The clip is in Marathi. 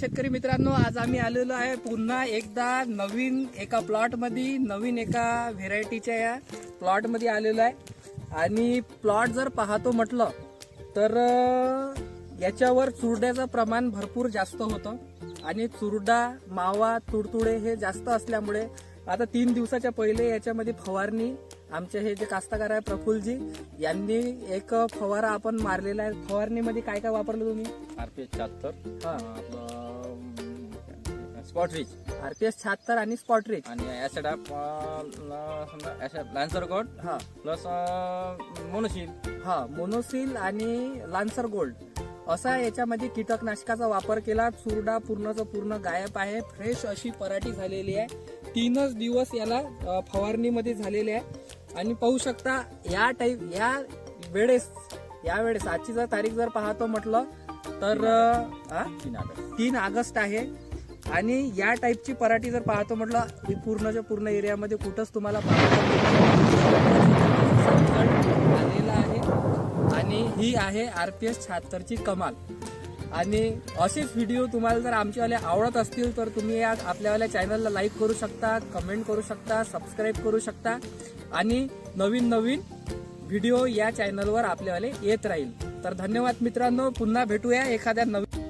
शेतकरी मित्रांनो आज आम्ही आलेलो आहे पुन्हा एकदा नवीन एका प्लॉटमध्ये नवीन एका व्हेरायटीच्या या प्लॉटमध्ये आलेलो आहे. आणि प्लॉट जर पाहतो म्हटलं तर याच्यावर चुरड्याचं प्रमाण भरपूर जास्त होतं. आणि चुरडा मावा तुडतुडे हे जास्त असल्यामुळे आता तीन दिवसाच्या पहिले याच्यामध्ये फवारणी आमचे हे जे कास्तकार आहे प्रफुल्लजी यांनी एक फवारा आपण मारलेला आहे. फवारणीमध्ये काय काय वापरलं तुम्ही? आरपीएस शहात्तर हा. आपलं स्पॉट रिच. आरपीएस शहात्तर आणि स्पॉट रेज आणि ऍसिड समजा ऍसिड लॅन्सर गोड हा. प्लस मोनोशील हा मोनोसिल आणि लान्सर गोल्ड असा याच्यामध्ये कीटकनाशकाचा वापर केला. चुरडा पूर्णच पूर्ण गायब आहे. फ्रेश अशी पराठी झालेली आहे. तीनच दिवस याला फवारणीमध्ये झालेले आहे. आणि पाहू शकता या टाईप या वेळेस या वेळेस आजची जर तारीख जर पाहतो म्हटलं तर अ? तीन ऑगस्ट. तीन ऑगस्ट आहे. आणि या टाईपची पराठी जर पाहतो म्हटलं ही पूर्णच्या पूर्ण एरियामध्ये कुठंच तुम्हाला आलेला आहे. आणि ही आहे आर पी एस शहात्तरची कमाल. आणि असेच व्हिडिओ तुम्हाला जर आमचेवाले आवडत असतील तर तुम्ही या आपल्यावाल्या चॅनलला लाईक करू शकता कमेंट करू शकता सबस्क्राईब करू शकता. आणि नवीन नवीन व्हिडिओ या चॅनलवर आपल्यावाले येत राहील. तर धन्यवाद मित्रांनो. पुन्हा भेटूया एखाद्या नवीन